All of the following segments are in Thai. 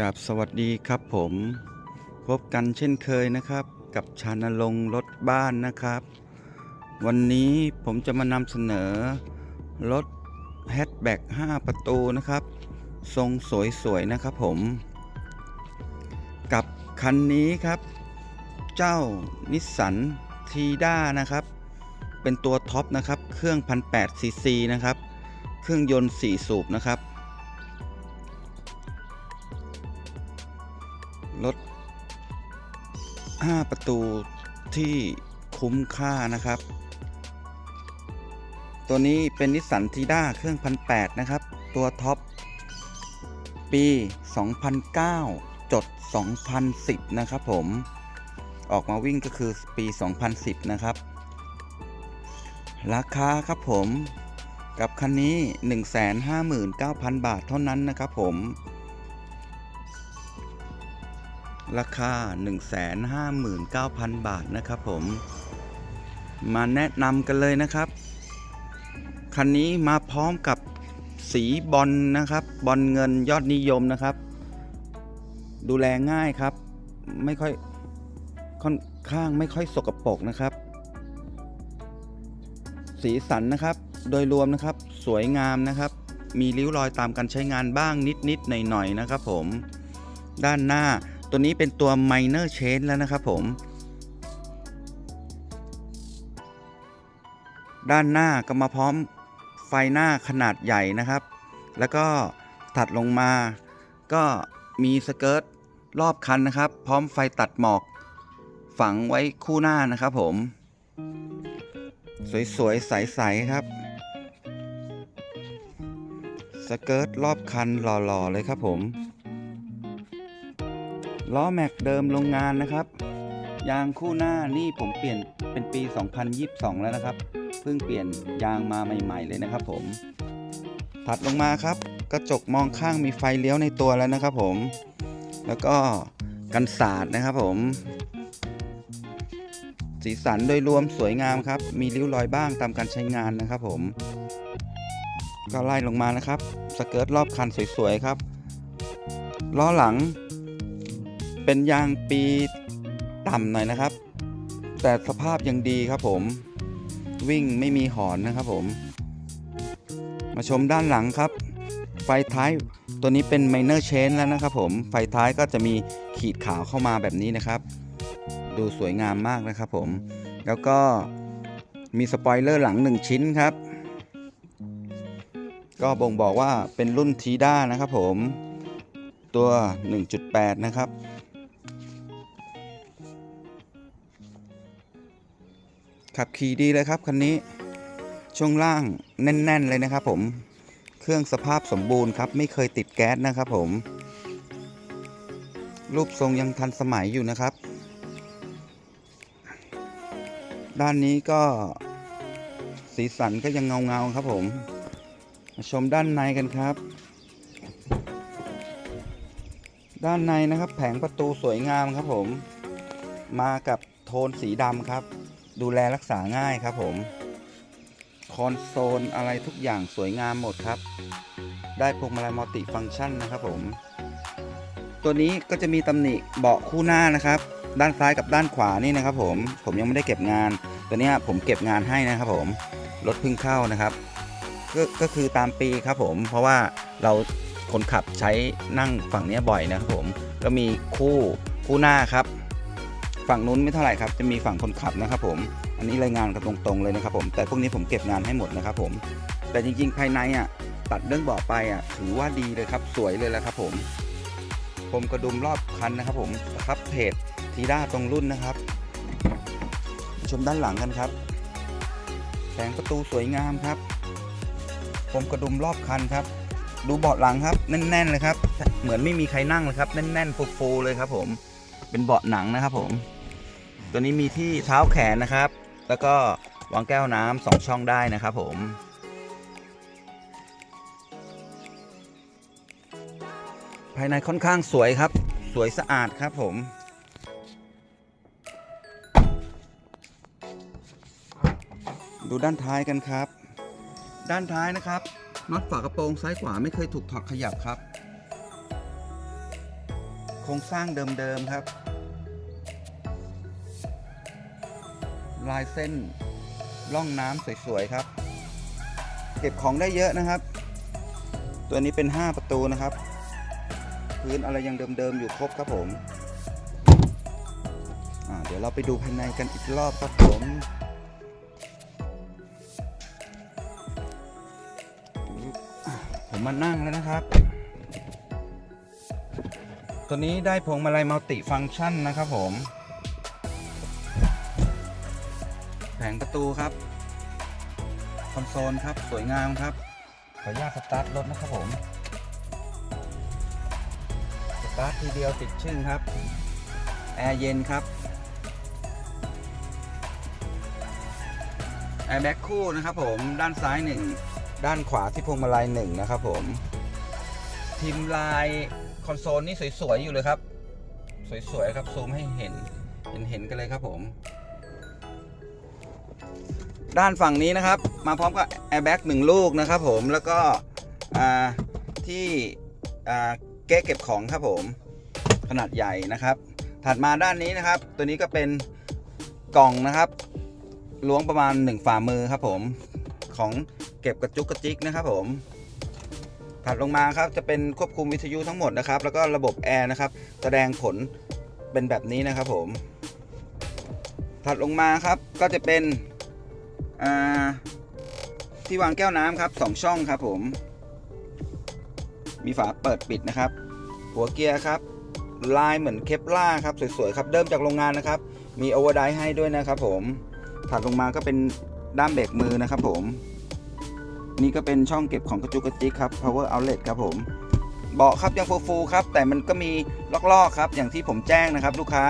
กับสวัสดีครับผม พบกันเช่นเคยนะครับ กับชานลงรถบ้านนะครับ วันนี้ผมจะมานำเสนอ รถแฮชแบ็ก5 ประตูนะครับ ทรงสวยๆนะครับผม กับคันนี้ครับ เจ้านิสสันทีด้านะครับ เป็นตัวท็อปนะครับ เครื่อง 1,800ซีซีนะครับ เครื่องยนต์ 4 สูบนะครับ 5 ประตูที่คุ้มค่านะครับ ตัวนี้เป็นนิสสันทีด้าเครื่อง1,800นะครับ ตัวท็อป ปี 2009 จด 2010 นะครับผม ออกมาวิ่งก็คือปี 2010 นะครับ ราคาครับผมกับคันนี้ 159,000 บาทเท่านั้นนะครับผม ราคา 159,000 บาทนะครับผม มาแนะนำกันเลยนะครับ คันนี้มาพร้อมกับสีบอลนะครับ บอลเงินยอดนิยมนะครับ ดูแลง่ายครับ ไม่ค่อยค่อนข้างไม่ค่อยสกปรกนะครับ สีสันนะครับ โดยรวมนะครับ สวยงามนะครับ มีริ้วรอยตามการใช้งานบ้างนิดๆหน่อยๆนะครับ ผม ด้านหน้า ตัวนี้เป็นตัว minor change แล้วนะครับผม ด้านหน้าก็มาพร้อมไฟหน้าขนาดใหญ่นะครับ แล้วก็ถัดลงมา ก็มีสเกิร์ตรอบคันนะครับ พร้อมไฟตัดหมอก ฝังไว้คู่หน้านะครับผม สวยๆ ใสๆ ครับ สเกิร์ตรอบคันหล่อๆ เลยครับผม ล้อแม็กเดิมโรงงานนะครับ ยางคู่หน้านี่ผมเปลี่ยนเป็นปี 2022 แล้วนะครับ เพิ่งเปลี่ยนยางมาใหม่ ๆ เลยนะครับ ผม ถัดลงมาครับ กระจกมองข้างมีไฟเลี้ยวในตัวแล้วนะครับ ผม แล้วก็กันสาดนะครับ ผม สีสันโดยรวมสวยงามครับ มีริ้วรอยบ้างตามการใช้งานนะครับ ผม ก็ไล่ลงมานะครับ สเกิร์ตรอบคันสวยๆครับล้อหลัง เป็นยางปีต่ำหน่อยนะครับ แต่สภาพยังดีครับผม วิ่งไม่มีหอนนะครับผม มาชมด้านหลังครับ ไฟท้ายตัวนี้เป็น minor change แล้วนะครับผม ไฟท้ายก็จะมีขีดขาวเข้ามาแบบนี้นะครับ ดูสวยงามมากนะครับผม แล้วก็มีสปอยเลอร์หลัง 1 ชิ้นครับ ก็บ่งบอกว่าเป็นรุ่นทีด้านะครับผม ตัว 1.8 นะครับ ขับขี่ดีเลยครับคันนี้ ช่วงล่างแน่น ๆ เลยนะครับผม เครื่องสภาพสมบูรณ์ครับ ไม่เคยติดแก๊สนะครับผม รูปทรงยังทันสมัยอยู่นะครับ ด้านนี้ก็สีสันก็ยังเงา ๆ ครับผมมาชมด้านในกันครับ ด้านในนะครับแผงประตูสวยงามครับผม มากับโทนสีดำครับ ดูแลรักษาง่ายครับผม คอนโซลอะไรทุกอย่างสวยงามหมดครับ ได้พวงมาลัยมัลติฟังก์ชันนะครับผม ตัวนี้ก็จะมีตำหนิเบาะคู่หน้านะครับ ด้านซ้ายกับด้านขวานี่นะครับ ผม ผมยังไม่ได้เก็บงาน ตัวนี้ผมเก็บงานให้นะครับผม รถเพิ่งเข้านะครับ ก็ก็คือตามปีครับผม เพราะว่าเราคนขับใช้นั่งฝั่งนี้บ่อยนะครับผม ก็มีคู่คู่หน้าครับ ฝั่งนู้นไม่เท่าไหร่ครับจะมีฝั่งคนขับนะครับผมอันนี้รายงานกันตรงๆเลยนะครับผมแต่พวกนี้ผมเก็บงานให้หมดนะครับผมแต่จริงๆ ภายในอะตัดเรื่องเบาะไปอะถือว่าดีเลยครับสวยเลยแหละครับผมผมกระดุมรอบคันนะครับผมครับเพจทีด้าตรงรุ่นนะครับ ชมด้านหลังกันครับแผงประตูสวยงามครับ ผมกระดุมรอบคันครับ ดูเบาะหลังครับแน่น ๆ เลยครับ เหมือนไม่มีใครนั่งเลยครับแน่นๆฟูๆเลยครับผม เป็นเบาะหนังนะครับผม ตัวนี้มีที่เท้าแขนนะครับ แล้วก็วางแก้วน้ำสองช่องได้นะครับผมภายในค่อนข้างสวยครับ สวยสะอาดครับผม ดูด้านท้ายกันครับ ด้านท้ายนะครับน็อตฝากระโปรงซ้ายขวาไม่เคยถูกถอดขยับครับ โครงสร้างเดิมๆครับ ลายเส้นร่องน้ำสวยๆครับ เก็บของได้เยอะนะครับ ตัวนี้เป็น 5 ประตูนะครับ พื้นอะไรยังเดิมๆอยู่ครบครับผมเดี๋ยวเราไปดูภายในกันอีกรอบครับผมผมมานั่งแล้วนะครับ ตัวนี้ได้พวงมาลัยมัลติฟังก์ชันนะครับผม งประตูครับ คอนโซลครับ สวยงามครับ ขออนุญาตสตาร์ทรถนะครับผม สตาร์ททีเดียวติดชึ่งครับ แอร์เย็นครับ แอร์แบ็กคู่นะครับผม ด้านซ้ายหนึ่ง ด้านขวาที่พวงมาลัยหนึ่งนะครับผม ทีมลายคอนโซลนี่สวยๆอยู่เลยครับ สวยๆครับ ซูมให้เห็น เห็นเห็นกันเลยครับผม ด้านฝั่งนี้นะครับ มาพร้อมกับแอร์แบ็กหนึ่งลูกนะครับผมแล้วก็ที่อ่าเก๊ะเก็บของครับผมขนาดใหญ่นะครับ ถัดมาด้านนี้นะครับ ตัวนี้ก็เป็นกล่องนะครับล้วงประมาณ 1 ฝ่ามือครับผมของเก็บกระจุกกระจิกนะครับผมถัดลงมาครับจะเป็นควบคุมวิทยุทั้งหมดนะครับ แล้วก็ระบบแอร์นะครับ แสดงผลเป็นแบบนี้นะครับผม ถัดลงมาครับก็จะเป็น ที่วางแก้วน้ำครับสองช่องครับผม มีฝาเปิดปิดนะครับ หัวเกียร์ครับ ลายเหมือนเคปล่าครับ สวยๆ ครับเดิมจากโรงงานนะครับ มีโอเวอร์ไดให้ด้วยนะครับผม ถัดลงมาก็เป็นด้ามเบรกมือนะครับผม นี่ก็เป็นช่องเก็บของกระจุกกระจิกครับ power outlet ครับผมเบาะครับยังฟูๆครับ แต่มันก็มีลอกๆครับ อย่างที่ผมแจ้งนะครับ ลูกค้า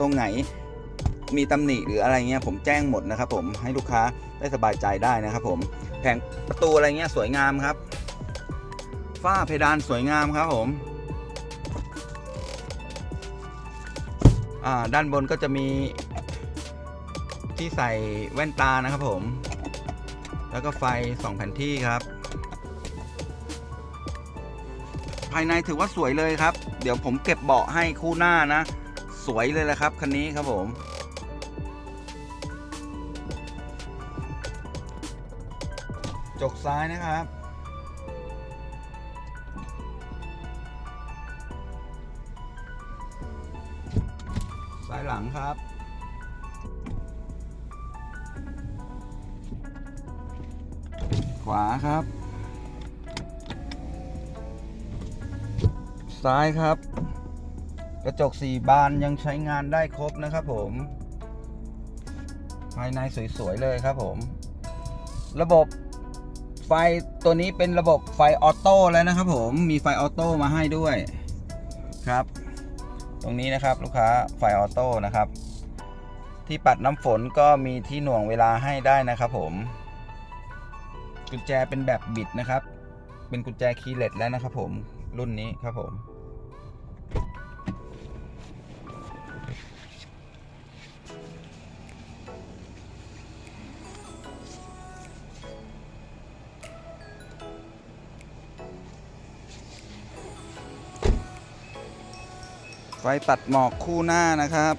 ตรงไหน มีตำหนิหรืออะไรเงี้ยผมแจ้งหมดนะครับผมให้ลูกค้าได้สบายใจได้นะครับผมแผงประตูอะไรเงี้ยสวยงามครับ ฝ้าเพดานสวยงามครับผมด้านบนก็จะมีที่ใส่แว่นตานะครับผม แล้วก็ไฟ2แผ่นที่ครับ ภายในถือว่าสวยเลยครับ เดี๋ยวผมเก็บเบาะให้คู่หน้านะ สวยเลยแหละครับ คันนี้ครับผม จกซ้ายนะครับ ซ้ายหลังครับ ขวาครับ ซ้ายครับ กระจกสี่บานยังใช้งานได้ครบนะครับผม ภายในสวย ๆ เลยครับผม ระบบ ไฟตัวนี้เป็นระบบไฟออโต้แล้วนะครับผมมีไฟออโต้มาให้ด้วยครับ ตรงนี้นะครับลูกค้าไฟออโต้นะครับ ที่ปัดน้ำฝนก็มีที่หน่วงเวลาให้ได้นะครับผม กุญแจเป็นแบบบิดนะครับ เป็นกุญแจคีย์เลสแล้วนะครับผมรุ่นนี้ครับผม ไฟตัดหมอกคู่หน้านะครับ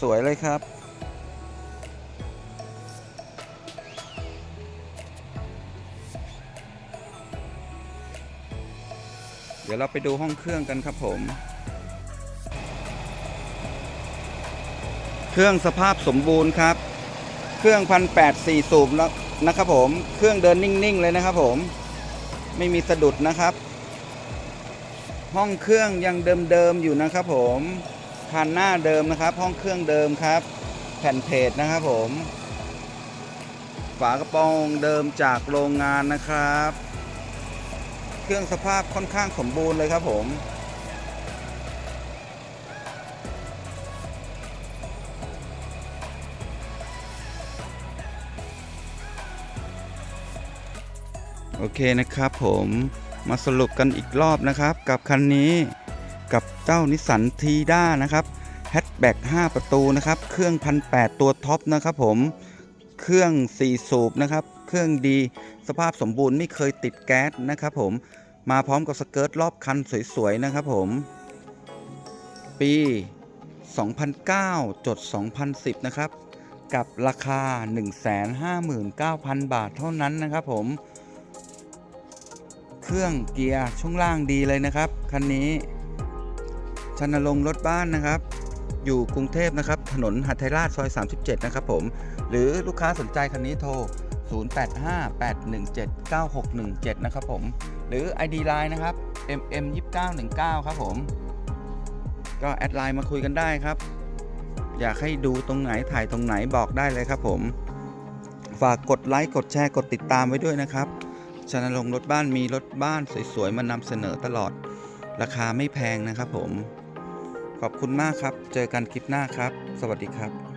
สวย ๆ เลยครับ เดี๋ยวเราไปดูห้องเครื่องกันครับผม เครื่องสภาพสมบูรณ์ครับ เครื่องพันแปดสี่สูบแล้วนะครับผม เครื่องเดินนิ่ง ๆ เลยนะครับผม ไม่มีสะดุดนะครับ ห้องเครื่องยังเดิมๆอยู่นะครับผมคันหน้าเดิมนะครับ ห้องเครื่องเดิมครับ แผ่นเพจนะครับผม ฝากระโปรงเดิมจากโรงงานนะครับ เครื่องสภาพค่อนข้างสมบูรณ์เลยครับผมโอเคนะครับผม มาสรุปกันอีกรอบนะครับ กับคันนี้กับเจ้านิสสันทีด้านะครับแฮชแบ็ก5 ประตูนะครับ เครื่องพันแตัวท็อปนะครับผมเครื่อง4สูบนะครับ เครื่องดีสภาพสมบูรณ์ไม่เคยติดแก๊สนะครับผมมาพร้อมกับสเกิร์ตรอบคันสวยๆนะครับผมปี 2009 จด 2010 นะครับ กับราคา 159,000 บาทเท่านั้นนะครับผม เครื่องเกียร์ช่วงล่างดีเลยนะครับคันนี้ชนลงรถบ้านนะครับ อยู่กรุงเทพนะครับ ถนนหัทไทยราชซอย 37 นะครับผม หรือลูกค้าสนใจคันนี้โทร 0858179617 นะครับผม หรือ ID Line นะครับ mm2919 ครับผม ก็แอดไลน์มาคุยกันได้ครับ อยากให้ดูตรงไหนถ่ายตรงไหนบอกได้เลยครับผม ฝากกดไลค์กดแชร์กดติดตามไว้ด้วยนะครับ ชนลงรถบ้านมีรถบ้านสวยๆมานำเสนอตลอด ราคาไม่แพงนะครับผม ขอบคุณมากครับ เจอกันคลิปหน้าครับ สวัสดีครับ